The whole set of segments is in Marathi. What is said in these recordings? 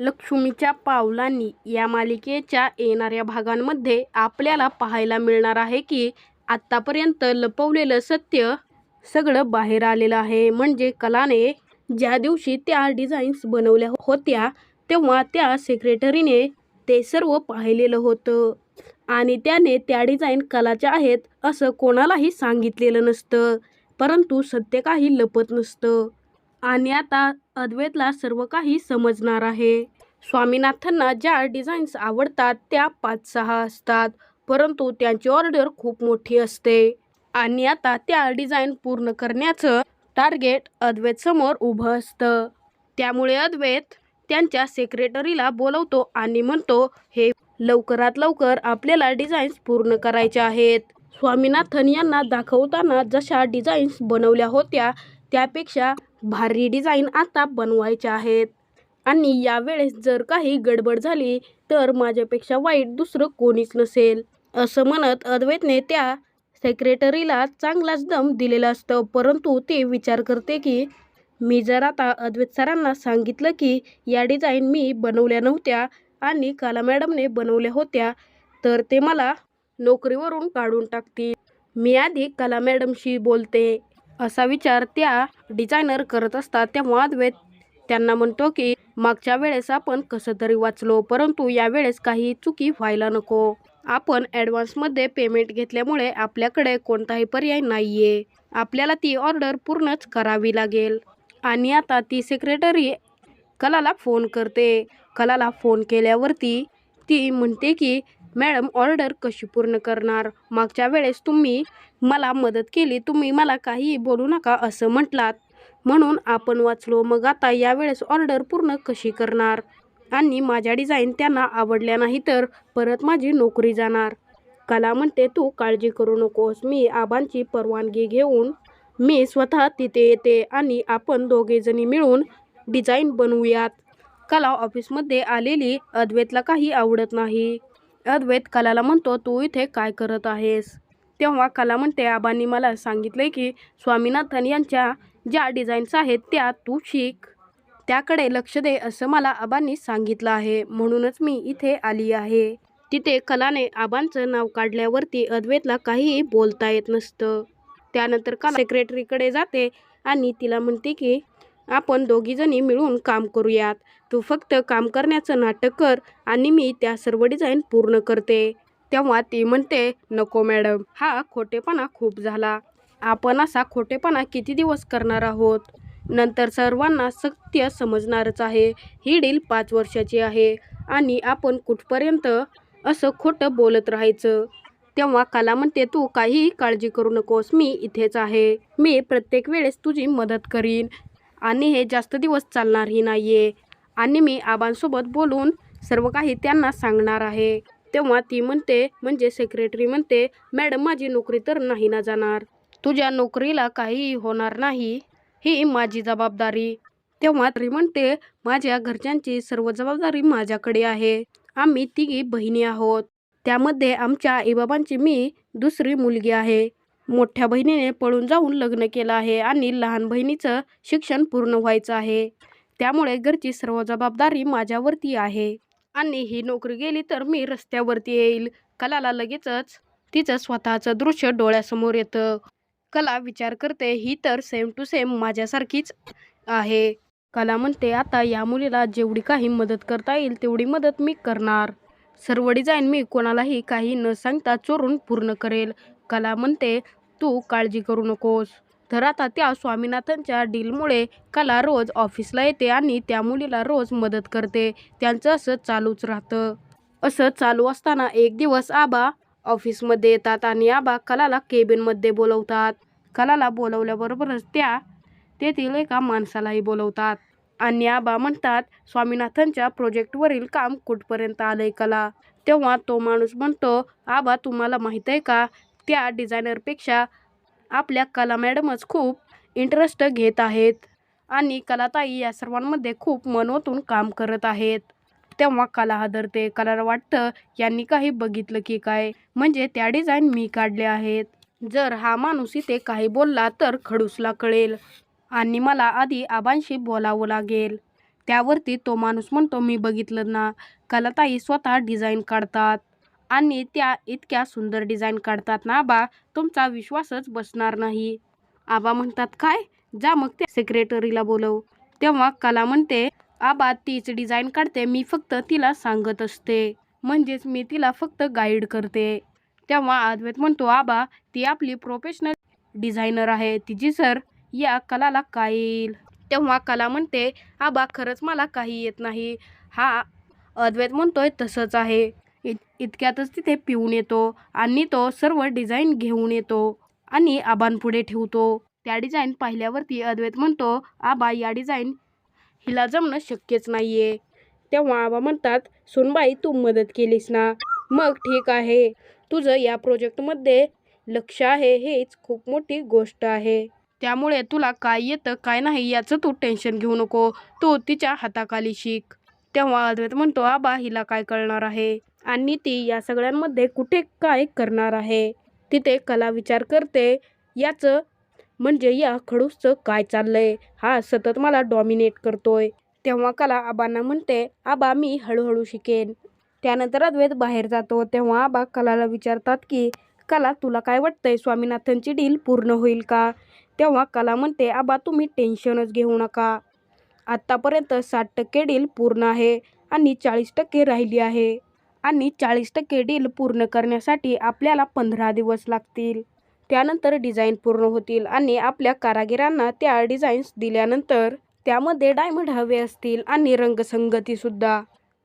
लक्ष्मीच्या पावलांनी या मालिकेच्या येणाऱ्या भागांमध्ये आपल्याला पाहायला मिळणार आहे की आत्तापर्यंत लपवलेलं सत्य सगळं बाहेर आलेलं आहे. म्हणजे कलाने ज्या दिवशी त्या डिझाईन्स बनवल्या होत्या तेव्हा त्या सेक्रेटरीने ते सर्व पाहिलेलं होतं. आणि त्याने त्या डिझाईन कलाच्या आहेत असं कोणालाही सांगितलेलं नसतं. परंतु सत्य काही लपत नसतं. आणि आता अद्वैतला सर्व काही समजणार आहे. स्वामीनाथनना ज्या डिझाईन्स आवडतात त्या पाच सहा असतात परंतु त्यांची ऑर्डर खूप मोठी असते. आणि आता त्या डिझाईन पूर्ण करण्याचं टार्गेट अद्वैत समोर उभं असतं. त्यामुळे अद्वैत त्यांच्या सेक्रेटरीला बोलवतो आणि म्हणतो हे लवकरात लवकर आपल्याला डिझाईन्स पूर्ण करायच्या आहेत. स्वामीनाथन यांना दाखवताना जशा डिझाईन्स बनवल्या होत्या त्यापेक्षा भारी डिझाईन आता बनवायच्या आहेत. आणि यावेळेस जर काही गडबड झाली तर माझ्यापेक्षा वाईट दुसरं कोणीच नसेल असं म्हणत अद्वैतने त्या सेक्रेटरीला चांगलाच दम दिलेला असतं. परंतु ते विचार करते की मी जर आता अद्वैत सरांना सांगितलं की या डिझाईन मी बनवल्या नव्हत्या आणि काला मॅडमने बनवल्या होत्या तर ते मला नोकरीवरून काढून टाकतील. मी आधी कला मॅडमशी बोलते. असा विचार त्या डिझायनर करत असतात. तेव्हा अद्वैत त्यांना म्हणतो की मागच्या वेळेस आपण कसं तरी वाचलो परंतु यावेळेस काही चुकी व्हायला नको. आपण ॲडव्हान्समध्ये पेमेंट घेतल्यामुळे आपल्याकडे कोणताही पर्याय नाही आहे आपल्याला ती ऑर्डर पूर्णच करावी लागेल. आणि आता ती सेक्रेटरी कलाला फोन करते. कलाला फोन केल्यावरती ती म्हणते की मॅडम ऑर्डर कशी पूर्ण करणार? मागच्या वेळेस तुम्ही मला मदत केली तुम्ही मला काहीही बोलू नका असं म्हटलात. म्हणून आपण वाचलो मग आता यावेळेस ऑर्डर पूर्ण कशी करणार? आणि माझ्या डिझाईन त्यांना आवडल्या नाही तर परत माझी नोकरी जाणार. कला म्हणते तू काळजी करू नकोस मी आबांची परवानगी घेऊन मी स्वतः तिथे येते आणि आपण दोघेजणी मिळून डिझाईन बनवूयात. कला ऑफिसमध्ये आलेली अद्वैतला काही आवडत नाही. अद्वैत कलाला म्हणतो तू इथे काय करत आहेस? तेव्हा कला म्हणते आबांनी मला सांगितले की स्वामीनाथन यांच्या ज्या डिझाईन्स आहेत त्या तू शिक. त्याकडे लक्ष दे असं मला आबांनी सांगितलं आहे. म्हणूनच मी इथे आली आहे. तिथे कलाने आबांचं नाव काढल्यावरती अद्वैतला काहीही बोलता येत नसतं. त्यानंतर कला सेक्रेटरीकडे जाते आणि तिला म्हणते की आपण दोघीजणी मिळून काम करूयात. तू फक्त काम करण्याचं नाटक कर आणि मी त्या सर्व डिझाईन पूर्ण करते. तेव्हा ती म्हणते नको मॅडम हा खोटेपणा खूप झाला. आपण असा खोटेपणा किती दिवस करणार आहोत? नंतर सर्वांना सत्य समजणारच आहे. ही डील पाच वर्षाची आहे आणि आपण कुठपर्यंत असं खोटं बोलत राहायचं? तेव्हा कला म्हणते तू काहीही काळजी करू नकोस. मी इथेच आहे. मी प्रत्येक वेळेस तुझी मदत करीन. आणि हे जास्त दिवस चालणारही नाही आहे आणि मी आबांसोबत बोलून सर्व काही त्यांना सांगणार आहे. तेव्हा ती म्हणते म्हणजे सेक्रेटरी म्हणते मॅडम माझी नोकरी तर नाही ना जाणार. तुझ्या नोकरीला काहीही होणार नाही. ही माझी जबाबदारी. तेव्हा ती म्हणते माझ्या घरच्यांची सर्व जबाबदारी माझ्याकडे आहे. आम्ही तिघी बहिणी आहोत. त्यामध्ये आमच्या आईबाबांची मी दुसरी मुलगी आहे. मोठ्या बहिणीने पळून जाऊन लग्न केलं आहे आणि लहान बहिणीचं शिक्षण पूर्ण व्हायचं आहे. त्यामुळे घरची सर्व जबाबदारी माझ्यावरती आहे. आणि ही नोकरी गेली तर मी रस्त्यावरती येईल. कलाला लगेचच तिचं स्वतःचं दृश्य डोळ्यासमोर येतं. कला विचार करते ही तर सेम टू सेम माझ्यासारखीच आहे. कला म्हणते आता या मुलीला जेवढी काही मदत करता येईल तेवढी मदत मी करणार. सर्व डिझाईन मी कोणालाही काही न सांगता चोरून पूर्ण करेल. कला म्हणते तू काळजी करू नकोस. तर आता त्या स्वामीनाथनच्या डीलमुळे कला रोज ऑफिसला येते आणि त्या मुलीला रोज मदत करते. त्यांचं असं चालूच राहतं. असं चालू असताना एक दिवस आबा ऑफिसमध्ये येतात आणि आबा कलाला केबिनमध्ये बोलवतात. कलाला बोलवल्याबरोबरच त्या तेथील एका माणसालाही बोलवतात. आणि आबा म्हणतात स्वामीनाथनच्या प्रोजेक्टवरील काम कुठपर्यंत आलंय कला? तेव्हा तो माणूस म्हणतो आबा तुम्हाला माहीत आहे का? त्या डिझायनरपेक्षा आपल्या कला मॅडमच खूप इंटरेस्ट घेत आहेत. आणि कलाताई या सर्वांमध्ये खूप मन ओतून काम करत आहेत. तेव्हा कला हादरते. कलाला वाटतं यांनी काही बघितलं की काय? म्हणजे त्या डिझाईन मी काढल्या आहेत. जर हा माणूस इथे काही बोलला तर खडूसला कळेल. आणि मला आधी आबांशी बोलावं लागेल. त्यावरती तो माणूस म्हणतो मी बघितलं ना. कलाताई स्वतः डिझाईन काढतात. आणि त्या इतक्या सुंदर डिझाईन काढतात ना आबा तुमचा विश्वासच बसणार नाही. आबा म्हणतात काय? जा मग त्या सेक्रेटरीला बोलव. तेव्हा कला म्हणते आबा तीच डिझाईन काढते मी फक्त तिला सांगत असते. म्हणजेच मी तिला फक्त गाईड करते. तेव्हा अद्वैत म्हणतो आबा ती आपली प्रोफेशनल डिझायनर आहे. तिची सर या कलाला काय येईल तेव्हा कला म्हणते आबा खरंच मला काही येत नाही. हा अद्वैत म्हणतोय तसंच आहे. इत इतक्यातच तिथे पिऊन येतो आणि तो सर्व डिझाईन घेऊन येतो आणि आबांपुढे ठेवतो. त्या डिझाईन पाहिल्यावरती अद्वैत म्हणतो आबा या डिझाईन हिला जमणं शक्यच नाही आहे तेव्हा आबा म्हणतात सुनबाई तू मदत केलीस ना? मग ठीक आहे. तुझं या प्रोजेक्टमध्ये लक्ष आहे हेच खूप मोठी गोष्ट आहे. त्यामुळे तुला काय येतं काय नाही याचं तू टेन्शन घेऊ नको. तू तिच्या हाताखाली शिक. तेव्हा अद्वैत म्हणतो आबा हिला काय कळणार आहे? आणि ती या सगळ्यांमध्ये कुठे काय करणार आहे? तिथे कला विचार करते. याचं म्हणजे या खडूसचं काय चाललंय? हा सतत मला डॉमिनेट करतोय. तेव्हा कला आबांना म्हणते आबा मी हळूहळू शिकेन. त्यानंतर अद्वैत बाहेर जातो. तेव्हा आबा कलाला विचारतात की कला तुला काय वाटतंय? स्वामीनाथनची डील पूर्ण होईल का? तेव्हा कला म्हणते आबा तुम्ही टेन्शनच घेऊ नका. आत्तापर्यंत साठ टक्के डील पूर्ण आहे आणि चाळीस टक्के राहिली आहे. आणि चाळीस टक्के डील पूर्ण करण्यासाठी आपल्याला पंधरा दिवस लागतील. त्यानंतर डिझाईन पूर्ण होतील आणि आपल्या कारागिरांना त्या डिझाईन्स दिल्यानंतर त्यामध्ये डायमंड हवे असतील आणि रंगसंगतीसुद्धा.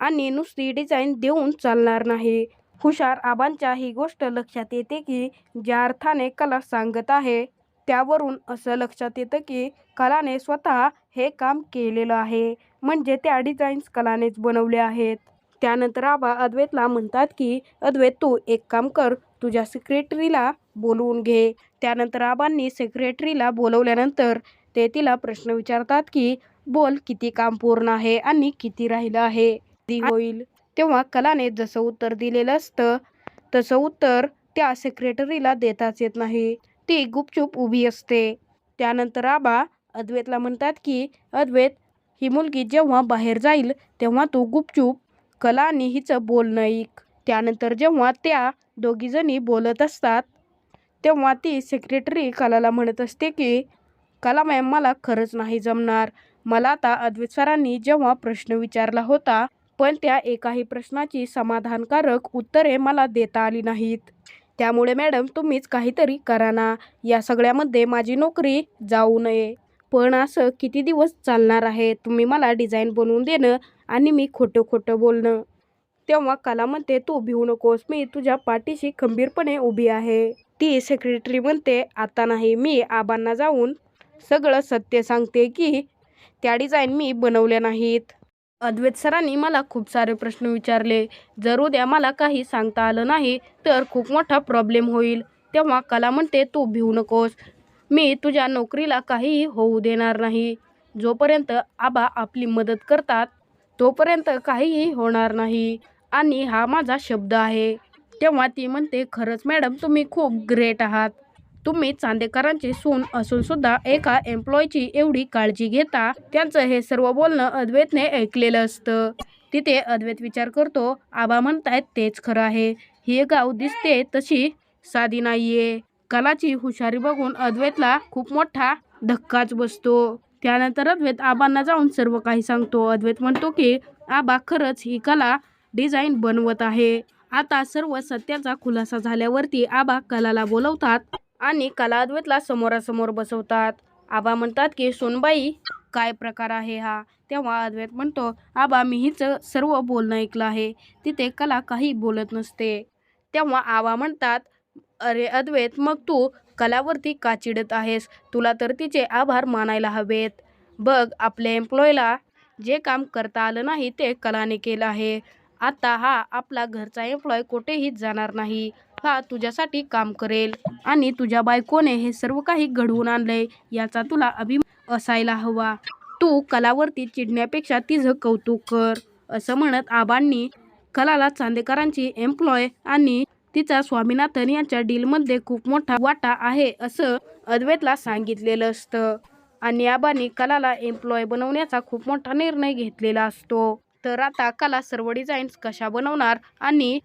आणि नुसती डिझाईन देऊन चालणार नाही. हुशार आबांच्या ही गोष्ट लक्षात येते की ज्या अर्थाने कला सांगत आहे त्यावरून असं लक्षात येतं की कलाने स्वतः हे काम केलेलं आहे. म्हणजे त्या डिझाईन्स कलानेच बनवल्या आहेत. त्यानंतर आबा अद्वैतला म्हणतात की अद्वैत तू एक काम कर तुझ्या सेक्रेटरीला बोलवून घे. त्यानंतर आबांनी सेक्रेटरीला बोलवल्यानंतर ते तिला प्रश्न विचारतात की बोल किती काम पूर्ण आहे आणि किती राहिलं आहे? होईल? तेव्हा कलाने जसं उत्तर दिलेलं असतं तसं उत्तर त्या सेक्रेटरीला देताच येत नाही. ती गुपचूप उभी असते. त्यानंतर आबा अद्वैतला म्हणतात की अद्वैत ही मुलगी जेव्हा बाहेर जाईल तेव्हा तू गुपचूप कला आणि हिचं बोलणं ऐक त्यानंतर जेव्हा त्या दोघीजणी बोलत असतात तेव्हा ती सेक्रेटरी कलाला म्हणत असते की कला मॅम मला खरंच नाही जमणार. मला आता अद्वैत सरांनी जेव्हा प्रश्न विचारला होता पण त्या एकाही प्रश्नाची समाधानकारक उत्तरे मला देता आली नाहीत. त्यामुळे मॅडम तुम्हीच काहीतरी करा ना. या सगळ्यामध्ये माझी नोकरी जाऊ नये. पण असं किती दिवस चालणार आहे? तुम्ही मला डिझाईन बनवून देणं आणि मी खोटं खोटं बोलणं. तेव्हा कला म्हणते तू भिवू नकोस. मी तुझ्या पाठीशी खंबीरपणे उभी आहे. ती सेक्रेटरी म्हणते आता नाही. मी आबांना जाऊन सगळं सत्य सांगते की त्या डिझाईन मी बनवल्या नाहीत. अद्वैत सरांनी मला खूप सारे प्रश्न विचारले. जर उद्या मला काही सांगता आलं नाही तर खूप मोठा प्रॉब्लेम होईल. तेव्हा कला म्हणते तू भिवू नकोस. मी तुझ्या नोकरीला काहीही होऊ देणार नाही. जोपर्यंत आबा आपली मदत करतात तोपर्यंत काहीही होणार नाही. आणि हा माझा शब्द आहे. तेव्हा ती म्हणते खरंच मॅडम तुम्ही खूप ग्रेट आहात. तुम्ही चांदेकरांची सून असूनसुद्धा एका एम्प्लॉयची एवढी काळजी घेता. त्यांचं हे सर्व बोलणं अद्वैतने ऐकलेलं असतं. तिथे अद्वैत विचार करतो. आबा म्हणतायत तेच खरं आहे. हे गाव दिसते तशी साधी नाहीये. कलाची हुशारी बघून अद्वैतला खूप मोठा धक्काच बसतो. त्यानंतर अद्वैत आबांना जाऊन सर्व काही सांगतो. अद्वैत म्हणतो की आबा खरंच ही कला डिझाईन बनवत आहे. आता सर्व सत्याचा खुलासा झाल्यावरती आबा कलाला बोलवतात आणि कला अद्वैतला समोरासमोर बसवतात. आबा म्हणतात की सोनबाई काय प्रकार आहे हा? तेव्हा अद्वैत म्हणतो आबा मी हिचं सर्व बोलणं ऐकलं आहे. तिथे कला काही बोलत नसते. तेव्हा आबा म्हणतात अरे अद्वैत मग तू कलावरती का चिडत आहेस? तुला तर तिचे आभार मानायला हवेत. बघ आपल्या एम्प्लॉयला जे काम करता आलं नाही ते कलाने केलं आहे. आता हा आपला घरचा एम्प्लॉय कुठेही जाणार नाही. हा तुझ्यासाठी काम करेल. आणि तुझ्या बायकोने हे सर्व काही घडवून आणलंय याचा तुला अभिमान असायला हवा. तू कलावरती चिडण्यापेक्षा तिचं कौतुक कर. असं म्हणत आबांनी कलाला चांदेकरांची एम्प्लॉय आणि तिचा स्वामीनाथन यांच्या डीलमध्ये खूप मोठा वाटा आहे असं अद्वैतला सांगितलेलं असतं. आणि आबानी कलाला एम्प्लॉय बनवण्याचा खूप मोठा निर्णय घेतलेला असतो. तर आता कला सर्व डिझाईन्स कशा बनवणार आणि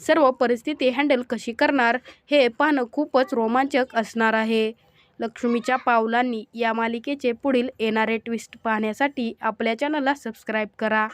सर्व परिस्थिती हँडल कशी करणार हे पाहणं खूपच रोमांचक असणार आहे. लक्ष्मीच्या पावलांनी या मालिकेचे पुढील येणारे ट्विस्ट पाहण्यासाठी आपल्या चॅनलला सबस्क्राईब करा.